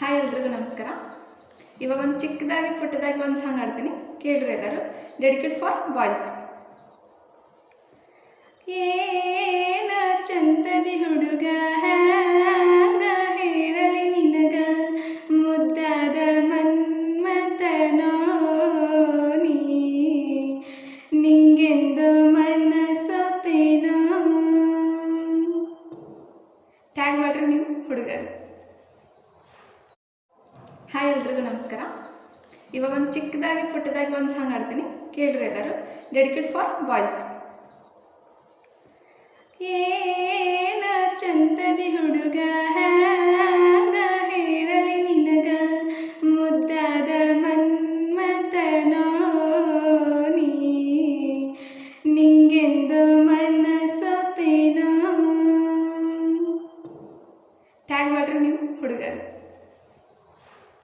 Hi ಎಲ್ರಿಗೂ ನಮಸ್ಕಾರ. ಇವಾಗ ಒಂದು ಚಿಕ್ಕದಾಗಿ ಪುಟ್ಟದಾಗಿ ಒಂದು ಸಾಂಗ್ ಆಡ್ತೀನಿ ಕೇಳ್ರಿ ಎಲ್ಲರೂ. ಡೆಡಿಕೇಟ್ ಫಾರ್ ಬಾಯ್ಸ್ ಏನ ಚಂದದಿ ಹುಡುಗ ಹೇಳಲಿ ನಿನಗ? ಮುದ್ದಾದ ಮನ್ಮತನೋ ನೀ? ನಿಂಗೆಂದು ಮನಸ್ಸೋತೇನೋ ಟ್ಯಾಗ್ ಮಾಡ್ರಿ ನೀವು ಹುಡುಗರು. ಹಾಯ್ ಎಲ್ರಿಗೂ ನಮಸ್ಕಾರ. ಇವಾಗ ಒಂದು ಚಿಕ್ಕದಾಗಿ ಪುಟ್ಟದಾಗಿ ಒಂದು ಸಾಂಗ್ ಆಡ್ತೀನಿ ಕೇಳ್ರಿ ಎಲ್ಲರೂ. ಡೆಡಿಕೇಟ್ ಫಾರ್ ಬಾಯ್ಸ್ ಏನ ಚಂದದಿ ಹುಡುಗ ಹೇಳಲಿ ನಿನಗ? ಮುದ್ದಾದ ಮನ್ಮತನೋ ನಿಂಗೆಂದು ಮನಸೋತೇನೋ ಟ್ಯಾಗ್ ಮಾಡ್ರಿ ನೀವು ಹುಡುಗರು